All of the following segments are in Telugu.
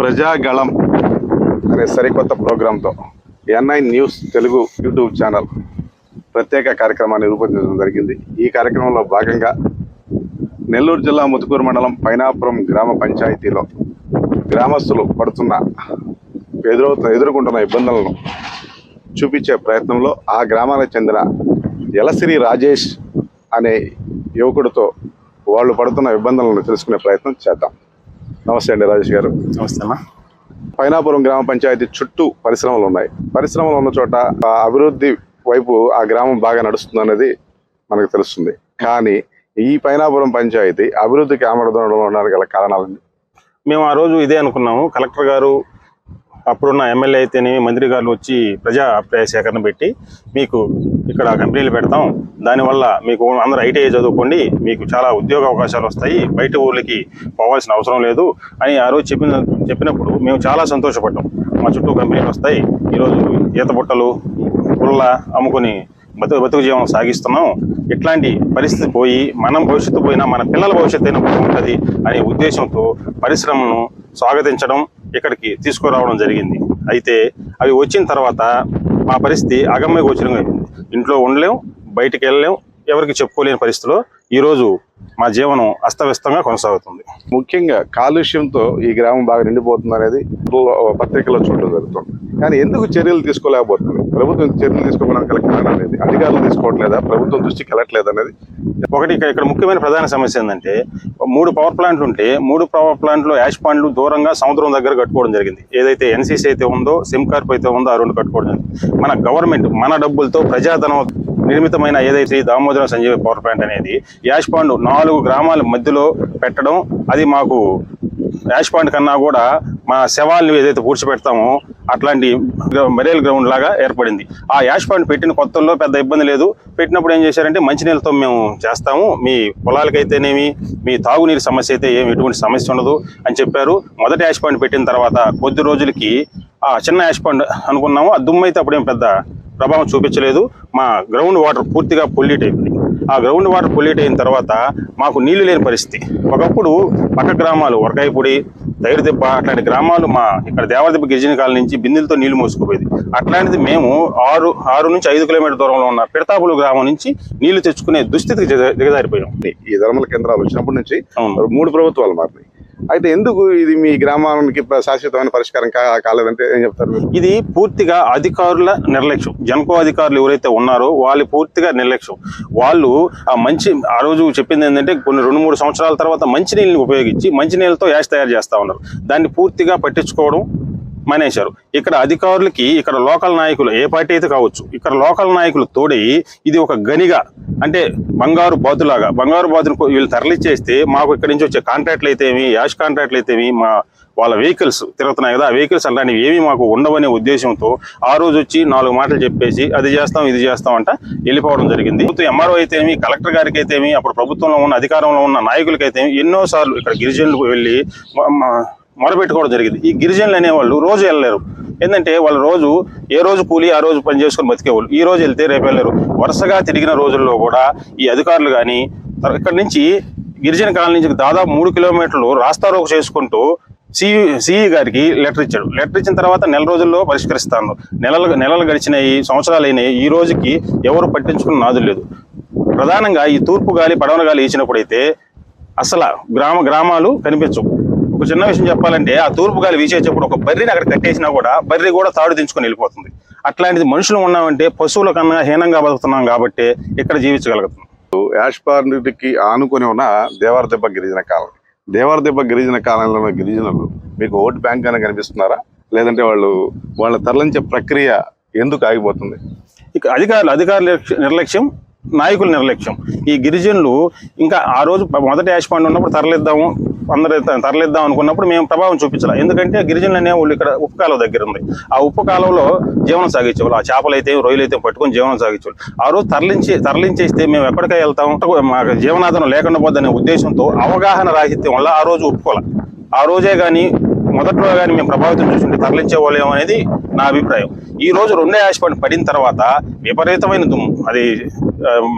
ప్రజాగళం అనే సరికొత్త ప్రోగ్రాంతో NI news Telugu YouTube channel ప్రత్యేక కార్యక్రమాన్ని రూపొందించడం జరిగింది. ఈ కార్యక్రమంలో భాగంగా నెల్లూరు జిల్లా ముతుకూరు మండలం పైనాపురం గ్రామ పంచాయతీలో గ్రామస్తులు పడుతున్న ఎదురవుతున్న ఎదుర్కొంటున్న ఇబ్బందులను చూపించే ప్రయత్నంలో ఆ గ్రామానికి చెందిన ఎలసిరి రాజేష్ అనే యువకుడితో వాళ్ళు పడుతున్న ఇబ్బందులను తెలుసుకునే ప్రయత్నం చేద్దాం. నమస్తే అండి రాజేష్ గారు. నమస్తే అమ్మా పైనాపురం గ్రామ పంచాయతీ చుట్టూ పరిశ్రమలు ఉన్నాయి. పరిశ్రమలు ఉన్న చోట ఆ అభివృద్ధి వైపు ఆ గ్రామం బాగా నడుస్తుంది అనేది మనకు తెలుస్తుంది. కానీ ఈ పైనాపురం పంచాయతీ అభివృద్ధికి ఆమడదొనడం ఉండడానికి గల కారణాలు మేము ఆ రోజు ఇదే అనుకున్నాము. కలెక్టర్ గారు అప్పుడున్న ఎమ్మెల్యే అయితేనే మంత్రి గారు వచ్చి ప్రజా అభిప్రాయ సేకరణ పెట్టి మీకు ఇక్కడ కంపెనీలు పెడతాం. దానివల్ల మీకు అందరూ ఐటీఐ చదువుకోండి. మీకు చాలా ఉద్యోగ అవకాశాలు వస్తాయి. బయట ఊర్లకి పోవాల్సిన అవసరం లేదు అని ఆ రోజు చెప్పిన చెప్పినప్పుడు మేము చాలా సంతోషపడ్డాం. మా చుట్టూ కంపెనీలు వస్తాయి. ఈరోజు ఈత బుట్టలు పుల్ల అమ్ముకొని బతుకు బతుకు జీవనం సాగిస్తున్నాం. ఇట్లాంటి పరిస్థితి పోయి మనం భవిష్యత్తు పోయినా మన పిల్లల భవిష్యత్తు అయినా బాగుంటుంది అనే ఉద్దేశంతో పరిశ్రమను స్వాగతించడం ఇక్కడికి తీసుకురావడం జరిగింది. అయితే అవి వచ్చిన తర్వాత మా పరిస్థితి అగమ్య గోచరంగా ఇంట్లో ఉండలేం బయటికి వెళ్ళలేం ఎవరికి చెప్పుకోలేని పరిస్థితిలో ఈరోజు మా జీవనం అస్తవ్యస్తంగా కొనసాగుతుంది. ముఖ్యంగా కాలుష్యంతో ఈ గ్రామం బాగా నిండిపోతుంది అనేది పత్రికల్లో చూడడం జరుగుతుంది. కానీ ఎందుకు చర్యలు తీసుకోలేకపోతుంది ప్రభుత్వం చర్యలు తీసుకోవడానికి గల కారణం అనేది అధికారులు తీసుకోవట్లేదా? ప్రభుత్వం దృష్టికి వెళ్ళట్లేదు అనేది ఒకటి ఇక్కడ ఇక్కడ ముఖ్యమైన ప్రధాన సమస్య ఏంటంటే మూడు పవర్ ప్లాంట్లు ఉంటే మూడు పవర్ ప్లాంట్లు యాష్ పాండ్లు దూరంగా సముద్రం దగ్గర కట్టుకోవడం జరిగింది. ఏదైతే ఎన్సీసీ అయితే ఉందో సిమ్ కార్ప్ అయితే ఉందో ఆ రెండు కట్టుకోవడం జరిగింది. మన గవర్నమెంట్ మన డబ్బులతో ప్రజాధనం నిర్మితమైన ఏదైతే దామోదర దామోదరం సంజీవి పవర్ ప్లాంట్ అనేది యాష్ పాండ్ నాలుగు గ్రామాల మధ్యలో పెట్టడం అది మాకు యాష్ పాండ్ కన్నా కూడా మా శవాల్ని ఏదైతే పూడ్చిపెడతామో అట్లాంటి మెరేల్ గ్రౌండ్ లాగా ఏర్పడింది. ఆ యాష్ పాండ్ పెట్టిన కొత్తల్లో పెద్ద ఇబ్బంది లేదు. పెట్టినప్పుడు ఏం చేశారంటే మంచినీళ్ళతో మేము చేస్తాము. మీ పొలాలకైతేనేమి మీ తాగునీరు సమస్య అయితే ఏమి ఎటువంటి సమస్య ఉండదు అని చెప్పారు. మొదటి యాష్ పాండ్ పెట్టిన తర్వాత కొద్ది రోజులకి ఆ చిన్న యాష్ పాండ్ అనుకున్నాము. ఆ దుమ్ము అయితే అప్పుడేం పెద్ద ప్రభావం చూపించలేదు. మా గ్రౌండ్ వాటర్ పూర్తిగా పొల్యూట్ అయిపోయింది ఆ గ్రౌండ్ వాటర్ పొల్యూట్ అయిన తర్వాత మాకు నీళ్ళు లేని పరిస్థితి. ఒకప్పుడు పక్క గ్రామాలు వరకాయపూడి దైరదెబ్బ అట్లాంటి గ్రామాలు మా ఇక్కడ దేవరదెబ్బ గిరిజన కాలనీ నుంచి బిందెలతో నీళ్ళు మోసుకుపోయేది. అట్లాంటిది మేము ఆరు ఆరు నుంచి ఐదు కిలోమీటర్ దూరంలో ఉన్న పిడతాపులు గ్రామం నుంచి నీళ్ళు తెచ్చుకునే దుస్థితికి దిగ- దిగజారిపోయాం ఈ ధర్మల కేంద్రాలు వచ్చినప్పటి నుంచి మూడు ప్రభుత్వాలు మారినాయి. అయితే ఎందుకు ఇది మీ గ్రామానికి శాశ్వతమైన పరిష్కారం కా- కాలేదంటే ఏం చెప్తారు ఇది పూర్తిగా అధికారుల నిర్లక్ష్యం. జన్కో అధికారులు ఎవరైతే ఉన్నారో వాళ్ళు పూర్తిగా నిర్లక్ష్యం. వాళ్ళు ఆ మంచి ఆ రోజు చెప్పింది ఏంటంటే కొన్ని రెండు మూడు సంవత్సరాల తర్వాత మంచినీళ్ళని ఉపయోగించి మంచినీళ్ళతో యాష్ తయారు చేస్తా ఉన్నారు. దాన్ని పూర్తిగా పట్టించుకోవడం మానేశారు. ఇక్కడ అధికారులకి ఇక్కడ లోకల్ నాయకులు ఏ పార్టీ అయితే కావచ్చు ఇక్కడ లోకల్ నాయకులు తోడి ఇది ఒక గనిగా అంటే బంగారు బాతులాగా బంగారు బాతును వీళ్ళు తరలిచ్చేస్తే మాకు ఇక్కడి నుంచి వచ్చే కాంట్రాక్ట్లు అయితేమి యాష్ కాంట్రాక్ట్లు అయితేమి మా వాళ్ళ వెహికల్స్ తిరుగుతున్నాయి కదా ఆ వెహికల్స్ అలాంటివి ఏమీ మాకు ఉండవనే ఉద్దేశంతో ఆ రోజు వచ్చి నాలుగు మాటలు చెప్పేసి అది చేస్తాం ఇది చేస్తాం అంట వెళ్ళిపోవడం జరిగింది. ఎంఆర్ఓ అయితేమి కలెక్టర్ గారికి అయితేమి అప్పుడు ప్రభుత్వంలో ఉన్న అధికారంలో ఉన్న నాయకులకైతేమి ఎన్నోసార్లు ఇక్కడ గిరిజనులకు వెళ్ళి మొరపెట్టుకోవడం జరిగింది. ఈ గిరిజనులు అనేవాళ్ళు రోజు వెళ్ళలేరు. ఏంటంటే వాళ్ళు రోజు ఏ రోజు కూలి ఆ రోజు పని చేసుకొని బతికేవాళ్ళు. ఈ రోజు వెళ్తే రేపు వెళ్ళరు వరుసగా తిరిగిన రోజుల్లో కూడా ఈ అధికారులు కానీ ఇక్కడి నుంచి గిరిజన కాలనీ నుంచి దాదాపు మూడు కిలోమీటర్లు రాస్తారోకు చేసుకుంటూ సిఈ సిఈ గారికి లెటర్ ఇచ్చాడు. లెటర్ ఇచ్చిన తర్వాత నెల రోజుల్లో పరిష్కరిస్తాను. నెలలు నెలలు గడిచినాయి సంవత్సరాలు అయినాయి. ఈ రోజుకి ఎవరు పట్టించుకున్న నాదు లేదు. ప్రధానంగా ఈ తూర్పు గాలి పడవన గాలి ఇచ్చినప్పుడైతే అసలు గ్రామ గ్రామాలు కనిపించవు. ఒక చిన్న విషయం చెప్పాలంటే ఆ తూర్పు గాలి వీచేటప్పుడు ఒక బర్రెని అక్కడ కట్టేసినా కూడా బర్రె కూడా తాడు దించుకొని వెళ్ళిపోతుంది. అట్లాంటిది మనుషులు ఉన్నామంటే పశువుల కన్నా హీనంగా బతుకుతున్నాం కాబట్టి ఇక్కడ జీవించగలుగుతున్నాం. యాష్ పార్టీకి ఆనుకొని ఉన్న దేవరదెబ్బ గిరిజన కాలనీ. దేవరదెబ్బ గిరిజన కాలనీలో ఉన్న గిరిజనులు మీకు ఓటు బ్యాంక్ అని కనిపిస్తున్నారా? లేదంటే వాళ్ళు వాళ్ళ తరలించే ప్రక్రియ ఎందుకు ఆగిపోతుంది? ఇక అధికారులు అధికారుల నిర్లక్ష్యం- నిర్లక్ష్యం నాయకుల నిర్లక్ష్యం. ఈ గిరిజనులు ఇంకా ఆ రోజు మొదటి యాష్ పాండ్ ఉన్నప్పుడు తరలిద్దాము అందరూ తరలిద్దాం అనుకున్నప్పుడు మేము ప్రభావం చూపించాలి. ఎందుకంటే గిరిజనులు అనే వాళ్ళు ఇక్కడ ఉప్పు కాలువ దగ్గర ఉంది. ఆ ఉప్పు కాలువలో జీవనం సాగించేవాళ్ళు. ఆ చేపలు అయితే రొయ్యలు అయితే పట్టుకొని జీవనం సాగించేవాళ్ళు. ఆ రోజు తరలించి తరలించేస్తే మేము ఎక్కడికి వెళ్తాం. మాకు జీవనాధారం లేకుండా పోద్దనే ఉద్దేశంతో అవగాహన రాహిత్యం వల్ల ఆ రోజు ఒప్పుకోవాలి ఆ రోజే కానీ మొదట్లో కానీ మేము ప్రభావితం చూసుకుంటే తరలించే వాళ్ళేమో అనేది నా అభిప్రాయం. ఈ రోజు రెండే యాష్ పాయింట్ పడిన తర్వాత విపరీతమైన దుమ్ము. అది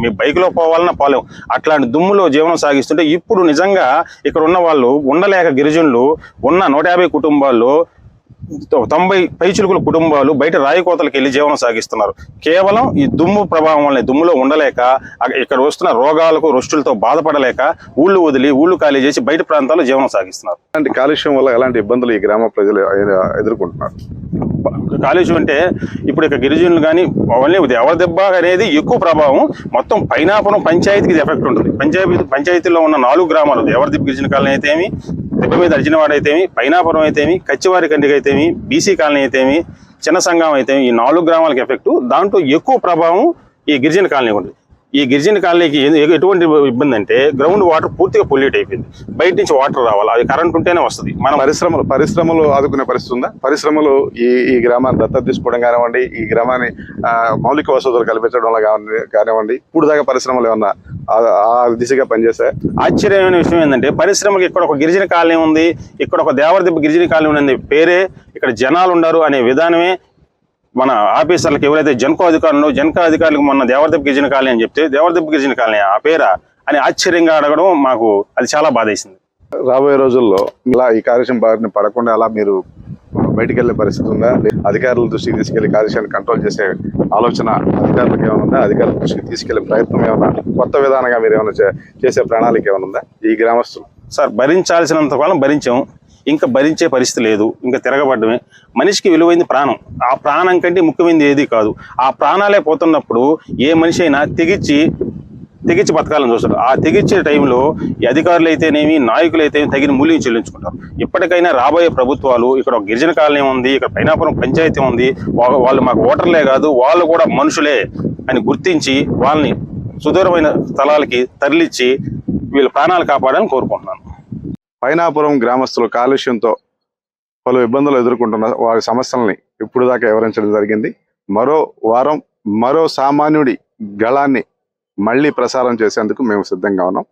మీ బైక్లో పోవాలన్నా పోలేం. అట్లాంటి దుమ్ములో జీవనం సాగిస్తుంటే ఇప్పుడు నిజంగా ఇక్కడ ఉన్న వాళ్ళు ఉండలేక గిరిజనులు ఉన్న నూట యాభై కుటుంబాల్లో తొంభై పైచులుకుల కుటుంబాలు బయట రాయికోతలకు వెళ్ళి జీవనం సాగిస్తున్నారు. కేవలం ఈ దుమ్ము ప్రభావం వల్ల దుమ్ములో ఉండలేక ఇక్కడ వస్తున్న రోగాలకు రొస్టులతో బాధపడలేక ఊళ్ళు వదిలి ఊళ్ళు ఖాళీ చేసి బయట ప్రాంతాల్లో జీవనం సాగిస్తున్నారు. ఇలాంటి కాలుష్యం వల్ల ఎలాంటి ఇబ్బందులు ఈ గ్రామ ప్రజలు ఎదుర్కొంటున్నారు? కాలుష్యం అంటే ఇప్పుడు ఇక గిరిజనులు కానీ అవన్నీ ఎవరి దెబ్బ అనేది ఎక్కువ ప్రభావం. మొత్తం పైనాపురం పంచాయతీకి ఇది ఎఫెక్ట్ ఉంటుంది. పంచాయతీ పంచాయతీలో ఉన్న నాలుగు గ్రామాలు. ఎవరిదిబ్బ గిరిజన కాలనీ అయితేమి దెబ్బ మీద అర్జునవాడ అయితేమి పైనాపురం అయితేమి కచ్చివారి కండిగ అయితేమి బీసీ కాలనీ అయితేమి చిన్న సంఘం అయితేమి ఈ నాలుగు గ్రామాలకు ఎఫెక్ట్ దాంట్లో ఎక్కువ ప్రభావం ఈ గిరిజన కాలనీ ఉంది. ఈ గిరిజన కాలనీకి ఎటువంటి ఇబ్బంది అంటే గ్రౌండ్ వాటర్ పూర్తిగా పొల్యూట్ అయిపోయింది. బయట నుంచి వాటర్ రావాలి. అది కరెంట్ ఉంటేనే వస్తుంది. మన పరిశ్రమలు పరిశ్రమలు ఆదుకునే పరిస్థితి ఉందా? పరిశ్రమలు ఈ ఈ గ్రామాన్ని దత్తత తీసుకోవడం కానివ్వండి ఈ గ్రామాన్ని మౌలిక వసతులు కల్పించడంలో కానివ్వండి ఇప్పుడు దాకా పరిశ్రమలు ఏమన్నా ఆ- దిశగా పనిచేస్తాయి ఆశ్చర్యమైన విషయం ఏంటంటే పరిశ్రమకి ఇక్కడ ఒక గిరిజన కాలనీ ఉంది ఇక్కడ ఒక దేవరదిబ్బ గిరిజన కాలనీ ఉంది పేరే ఇక్కడ జనాలు ఉండరు అనే విధానమే మన ఆఫీసర్లకు ఎవరైతే జన్కో అధికారులు జన్కో అధికారులకు మొన్న దేవరదిబ్బ గిరిజన కాలనీ అని చెప్తే దేవరదిబ్బ గిరిజన కాలనీ ఆ పేరా అని ఆశ్చర్యంగా అడగడం మాకు అది చాలా బాధేసింది. రాబోయే రోజుల్లో ఇలా ఈ కాలుష్యం బారిన పడకుండా అలా మీరు బయటికి వెళ్ళే పరిస్థితి ఉందా? అధికారుల దృష్టికి తీసుకెళ్ళి కాలుష్యాన్ని కంట్రోల్ చేసే ఆలోచన అధికారులకు ఏమైనా ఉందా? అధికారుల దృష్టికి తీసుకెళ్ళే ప్రయత్నం ఏమైనా కొత్త విధానంగా మీరు ఏమైనా చేసే ప్రణాళిక ఏమైనా ఉందా ఈ గ్రామస్తులు? సార్ భరించాల్సినంత కాలం భరించాం ఇంకా భరించే పరిస్థితి లేదు. ఇంకా తిరగబడమే మనిషికి విలువైంది ప్రాణం. ఆ ప్రాణం కంటే ముఖ్యమైనది ఏది కాదు. ఆ ప్రాణాలే పోతున్నప్పుడు ఏ మనిషి అయినా తెగిచ్చి తెగించి బతకాలని చూస్తారు. ఆ తెగించే టైంలో ఈ అధికారులు అయితేనేమి నాయకులు అయితే తగిన మూల్యం చెల్లించుకుంటారు. ఇప్పటికైనా రాబోయే ప్రభుత్వాలు ఇక్కడ ఒక గిరిజన కాలనీ ఉంది ఇక్కడ పైనాపురం పంచాయతీ ఉంది వాళ్ళు మాకు ఓటర్లే కాదు వాళ్ళు కూడా మనుషులే అని గుర్తించి వాళ్ళని సుదూరమైన స్థలాలకి తరలిచ్చి వీళ్ళ ప్రాణాలు కాపాడాలని కోరుకుంటున్నాను. పైనాపురం గ్రామస్తులు కాలుష్యంతో పలు ఇబ్బందులు ఎదుర్కొంటున్న వారి సమస్యల్ని ఇప్పుడు దాకా వివరించడం జరిగింది. మరో వారం మరో సామాన్యుడి గళాన్ని మళ్ళీ ప్రసారం చేసేందుకు మేము సిద్ధంగా ఉన్నాం.